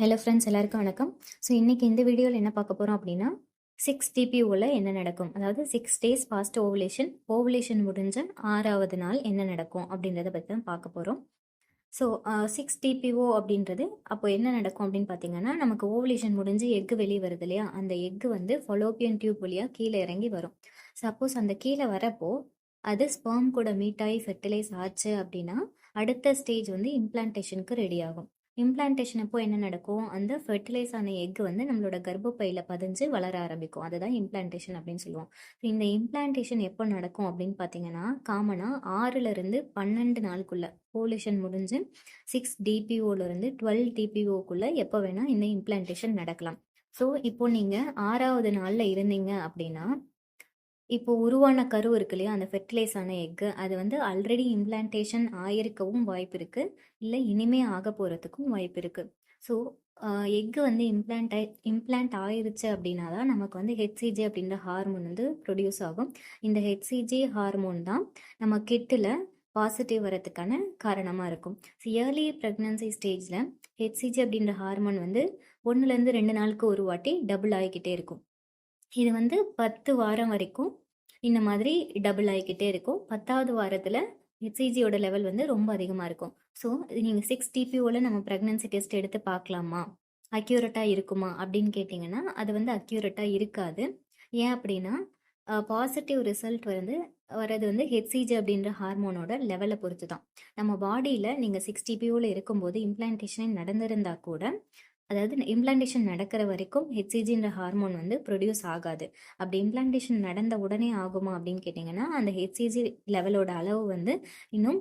Hello friends எல்லாருக்கும் வணக்கம். So இன்றைக்கி இந்த வீடியோவில் என்ன பார்க்க போகிறோம் அப்படின்னா சிக்ஸ் டிபிஓவில் என்ன நடக்கும்? அதாவது six days past ovulation ovulation முடிஞ்ச ஆறாவது நாள் என்ன நடக்கும் அப்படின்றத பற்றி தான் பார்க்க போகிறோம் ஸோ சிக்ஸ் டிபிஓ அப்படின்றது அப்போ என்ன நடக்கும் அப்படின்னு பார்த்தீங்கன்னா நமக்கு ஓவுலேஷன் முடிஞ்சு எக்கு வெளியே வருது இல்லையா? அந்த எக்கு வந்து ஃபொலோப்பியன் டியூப் வழியாக கீழே இறங்கி வரும். சப்போஸ் அந்த கீழே வரப்போ அது ஸ்பெர்ம் கூட மீட் ஆகி ஃபெர்டிலைஸ் ஆச்சு அப்படின்னா அடுத்த ஸ்டேஜ் வந்து இம்ப்ளான்டேஷனுக்கு ரெடி ஆகும். இம்ப்ளான்டேஷன் அப்போ என்ன நடக்கும்? அந்த ஃபெர்டிலைஸ் ஆன எக் வந்து நம்மளோட கர்ப்பப்பையில் பதிஞ்சு வளர ஆரம்பிக்கும். அதுதான் இம்ப்ளான்டேஷன் அப்படின்னு சொல்லுவோம். இந்த இம்ப்ளான்டேஷன் எப்போ நடக்கும் அப்படின்னு பார்த்தீங்கன்னா காமனாக ஆறுலேருந்து பன்னெண்டு நாளுக்குள்ள போலிஷன் முடிஞ்சு சிக்ஸ் டிபிஓலேருந்து டுவெல் டிபிஓக்குள்ளே எப்போ வேணால் இந்த இம்ப்ளான்டேஷன் நடக்கலாம். ஸோ இப்போ நீங்கள் ஆறாவது நாளில் இருந்தீங்க அப்படின்னா இப்போ உருவான கரு இருக்கு இல்லையா? அந்த ஃபெர்டிலைஸ் ஆன எக்கு. அது வந்து ஆல்ரெடி இம்ப்ளான்டேஷன் ஆயிருக்கவும் வாய்ப்பு இருக்குது இல்லை இனிமே ஆக போகிறதுக்கும் வாய்ப்பு இருக்குது ஸோ எக்கு வந்து இம்ப்ளான்ட் ஆயி இம்ப்ளான்ட் ஆயிருச்சு அப்படின்னா தான் நமக்கு வந்து ஹெச்சிஜி அப்படின்ற ஹார்மோன் வந்து ப்ரொடியூஸ் ஆகும். இந்த ஹெச்சிஜி ஹார்மோன் தான் நம்ம கிட்டில் பாசிட்டிவ் வரதுக்கான காரணமாக இருக்கும். ஸோ இயர்லி ப்ரெக்னன்சி ஸ்டேஜில் ஹெச்சிஜி அப்படின்ற ஹார்மோன் வந்து ஒன்றுலேருந்து ரெண்டு நாளுக்கு ஒரு வாட்டி டபுள் ஆகிக்கிட்டே இருக்கும். இது வந்து பத்து வாரம் வரைக்கும் இந்த மாதிரி டபுள் ஆகிக்கிட்டே இருக்கும். பத்தாவது வாரத்தில் ஹெச்ஐஜியோட லெவல் வந்து ரொம்ப அதிகமாக இருக்கும். ஸோ நீங்கள் சிக்ஸ் டிபிஓவில் நம்ம ப்ரெக்னன்சி டெஸ்ட் எடுத்து பார்க்கலாமா? அக்யூரட்டாக இருக்குமா? அப்படின்னு கேட்டிங்கன்னா அது வந்து அக்யூரட்டாக இருக்காது. ஏன் அப்படின்னா பாசிட்டிவ் ரிசல்ட் வந்து வர்றது வந்து ஹெச்சிஜி அப்படின்ற ஹார்மோனோட லெவலை பொறுத்து தான் நம்ம பாடியில் நீங்கள் சிக்ஸ் டிபிஓவில் இருக்கும்போது இம்ப்ளான்டேஷன் நடந்திருந்தா கூட அதாவது இம்ப்ளான்டேஷன் நடக்கிற வரைக்கும் ஹெச்சிஜின்ற ஹார்மோன் வந்து ப்ரொடியூஸ் ஆகாது. அப்படி இம்ப்ளான்டேஷன் நடந்த உடனே ஆகுமா அப்படின்னு கேட்டிங்கன்னா அந்த ஹெச்சிஜி லெவலோட அளவு வந்து இன்னும்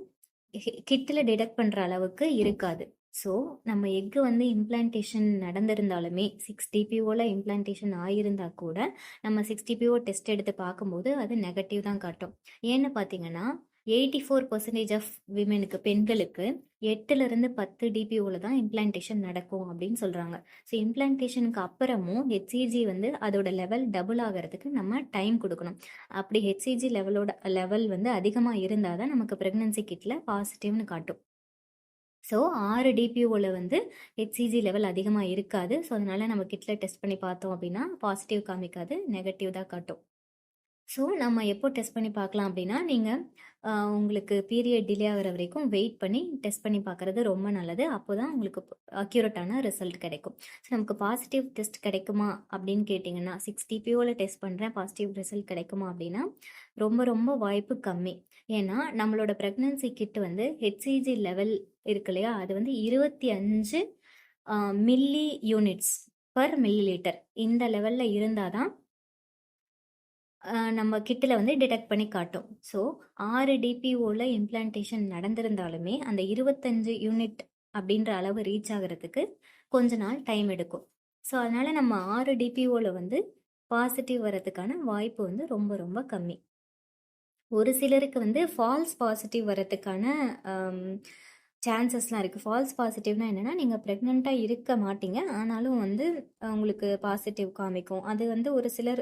கிட்டில் டிடெக்ட் பண்ணுற அளவுக்கு இருக்காது. ஸோ நம்ம எக்கு வந்து இம்ப்ளான்டேஷன் நடந்திருந்தாலுமே சிக்ஸ் டிபிஓவில் இம்ப்ளான்டேஷன் ஆகியிருந்தா கூட நம்ம சிக்ஸ் டிபிஓ டெஸ்ட் எடுத்து பார்க்கும்போது அது நெகட்டிவ் தான் காட்டும். ஏன்னு பார்த்தீங்கன்னா எயிட்டி ஃபோர் பர்சன்டேஜ் ஆஃப் விமெனுக்கு பெண்களுக்கு எட்டுலேருந்து பத்து டிபிஓவில் தான் இம்ப்ளான்டேஷன் நடக்கும் அப்படின்னு சொல்கிறாங்க ஸோ இம்ப்ளான்டேஷனுக்கு அப்புறமும் ஹெச்சிஜி வந்து அதோட லெவல் டபுள் ஆகிறதுக்கு நம்ம டைம் கொடுக்கணும். அப்படி ஹெச்சிஜி லெவலோட லெவல் வந்து அதிகமாக இருந்தால் தான் நமக்கு ப்ரெக்னன்சி கிட்டில் பாசிட்டிவ்னு காட்டும். ஸோ ஆறு டிபிஓவில் வந்து ஹெச்சிஜி லெவல் அதிகமாக இருக்காது. ஸோ அதனால் நம்ம கிட்டில் டெஸ்ட் பண்ணி பார்த்தோம் அப்படின்னா பாசிட்டிவ் காமிக்காது நெகட்டிவ் தான் காட்டும். ஸோ நம்ம எப்போ டெஸ்ட் பண்ணி பார்க்கலாம் அப்படின்னா நீங்கள் உங்களுக்கு பீரியட் டிலே ஆகிற வரைக்கும் வெயிட் பண்ணி டெஸ்ட் பண்ணி பார்க்குறது ரொம்ப நல்லது. அப்போ தான் உங்களுக்கு அக்யூரட்டான ரிசல்ட் கிடைக்கும். ஸோ நமக்கு பாசிட்டிவ் டெஸ்ட் கிடைக்குமா அப்படின்னு கேட்டிங்கன்னா சிக்ஸ் டிபிஓவில் டெஸ்ட் பண்ணுறேன் பாசிட்டிவ் ரிசல்ட் கிடைக்குமா அப்படின்னா ரொம்ப ரொம்ப வாய்ப்பு கம்மி. ஏன்னா நம்மளோட ப்ரெக்னன்சி கிட் வந்து ஹெச்சிஜி லெவல் இருக்கு இல்லையா? அது வந்து இருபத்தி அஞ்சு milli units per millilitre இந்த லெவலில் இருந்தால் தான் நம்ம கிட்டில் வந்து டிடெக்ட் பண்ணி காட்டும். ஸோ ஆறு டிபிஓவில் இம்ப்ளான்டேஷன் நடந்திருந்தாலுமே அந்த இருபத்தஞ்சு யூனிட் அப்படின்ற அளவு ரீச் ஆகிறதுக்கு கொஞ்ச நாள் டைம் எடுக்கும். ஸோ அதனால் நம்ம ஆறு டிபிஓவில் வந்து பாசிட்டிவ் வரதுக்கான வாய்ப்பு வந்து ரொம்ப ரொம்ப கம்மி. ஒரு சிலருக்கு வந்து ஃபால்ஸ் பாசிட்டிவ் வரதுக்கான சான்சஸ்லாம் இருக்குது ஃபால்ஸ் பாசிட்டிவ்னா என்னென்னா நீங்கள் ப்ரெக்னெண்ட்டாக இருக்க மாட்டீங்க. ஆனாலும் வந்து உங்களுக்கு பாசிட்டிவ் காமிக்கும். அது வந்து ஒரு சிலர்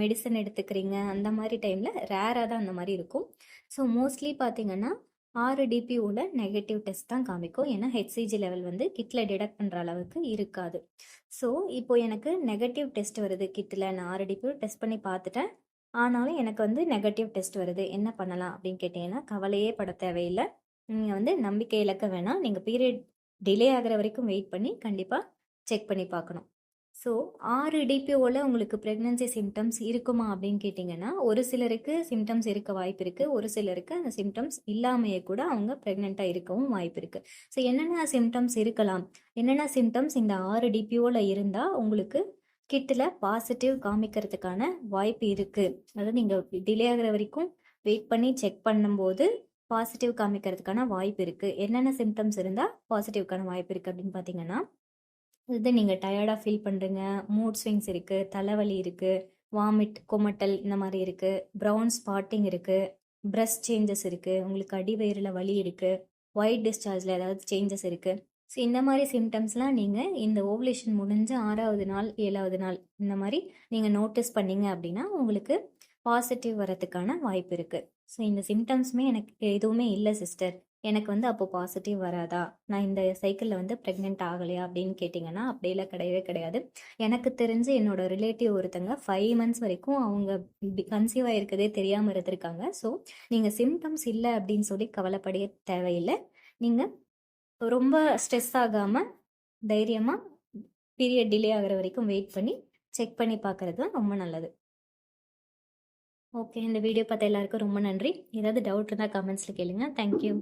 மெடிசன் எடுத்துக்கிறீங்க. அந்த மாதிரி டைமில் ரேராக தான் அந்த மாதிரி இருக்கும். ஸோ மோஸ்ட்லி பார்த்தீங்கன்னா ஆறு டிபிஓவில் நெகட்டிவ் டெஸ்ட் தான் காமிக்கும். ஏன்னா ஹெச்சிஜி லெவல் வந்து கிட்டில் டிடெக்ட் பண்ணுற அளவுக்கு இருக்காது. ஸோ இப்போ எனக்கு நெகட்டிவ் டெஸ்ட் வருது கிட்டில் நான் ஆறு டிபிஓ டெஸ்ட் பண்ணி பார்த்துட்டேன் ஆனாலும் எனக்கு வந்து நெகட்டிவ் டெஸ்ட் வருது. என்ன பண்ணலாம் அப்படின்னு கேட்டிங்கன்னா கவலையே பட தேவையில்லை. நீங்கள் வந்து நம்பிக்கை இழக்க வேணாம். நீங்கள் பீரியட் டிலே ஆகிற வரைக்கும் வெயிட் பண்ணி கண்டிப்பாக செக் பண்ணி பார்க்கணும். ஸோ ஆறு டிபிஓவில் உங்களுக்கு ப்ரெக்னன்சி சிம்டம்ஸ் இருக்குமா அப்படின்னு கேட்டிங்கன்னா ஒரு சிலருக்கு சிம்டம்ஸ் இருக்க வாய்ப்பு இருக்குது ஒரு சிலருக்கு அந்த சிம்டம்ஸ் இல்லாமையே கூட அவங்க ப்ரெக்னெண்ட்டாக இருக்கவும் வாய்ப்பு இருக்குது ஸோ என்னென்ன சிம்டம்ஸ் இருக்கலாம்? என்னென்ன சிம்டம்ஸ் இந்த ஆறு டிபிஓவில் இருந்தால் உங்களுக்கு கிட்டில் பாசிட்டிவ் காமிக்கிறதுக்கான வாய்ப்பு இருக்குது அதாவது நீங்கள் டிலே ஆகிற வரைக்கும் வெயிட் பண்ணி செக் பண்ணும்போது பாசிட்டிவ் காமிக்கிறதுக்கான வாய்ப்பு இருக்குது என்னென்ன சிம்டம்ஸ் இருந்தால் பாசிட்டிவ்க்கான வாய்ப்பு இருக்குது அப்படின்னு பார்த்தீங்கன்னா இது நீங்கள் டயர்டாக ஃபீல் பண்ணுறீங்க மூட் ஸ்விங்ஸ் இருக்குது தலைவலி இருக்குது வாமிட் கொமட்டல் இந்த மாதிரி இருக்குது ப்ரௌன் ஸ்பாட்டிங் இருக்குது பிரஸ்ட் சேஞ்சஸ் இருக்குது உங்களுக்கு அடிவயிறில் வலி இருக்குது ஒயிட் டிஸ்சார்ஜில் ஏதாவது சேஞ்சஸ் இருக்குது ஸோ இந்த மாதிரி சிம்டம்ஸ்லாம் நீங்கள் இந்த ஓவலேஷன் முடிஞ்ச ஆறாவது நாள் ஏழாவது நாள் இந்த மாதிரி நீங்கள் நோட்டீஸ் பண்ணீங்க அப்படின்னா உங்களுக்கு பாசிட்டிவ் வரதுக்கான வாய்ப்பு இருக்குது ஸோ இந்த சிம்டம்ஸுமே எனக்கு எதுவுமே இல்லை சிஸ்டர் எனக்கு வந்து அப்போ பாசிட்டிவ் வராதா? நான் இந்த சைக்கிளில் வந்து ப்ரெக்னென்ட் ஆகலையா? அப்படின்னு கேட்டிங்கன்னா அப்படியெல்லாம் கிடையவே கிடையாது. எனக்கு தெரிஞ்சு என்னோட ரிலேட்டிவ் ஒருத்தங்க ஃபைவ் மந்த்ஸ் வரைக்கும் அவங்க கன்சீவ் ஆகிருக்கதே தெரியாமல் இருந்திருக்காங்க. ஸோ நீங்கள் சிம்டம்ஸ் இல்லை அப்படின்னு சொல்லி கவலைப்படைய தேவையில்லை. நீங்கள் ரொம்ப ஸ்ட்ரெஸ் ஆகாமல் தைரியமாக பீரியட் டிலே ஆகிற வரைக்கும் வெயிட் பண்ணி செக் பண்ணி பார்க்குறது தான் ரொம்ப நல்லது. ஓகே இந்த வீடியோ பார்த்த எல்லாருக்கும் ரொம்ப நன்றி. ஏதாவது டவுட் இருந்தால் கமெண்ட்ஸில் கேளுங்க. தேங்க்யூ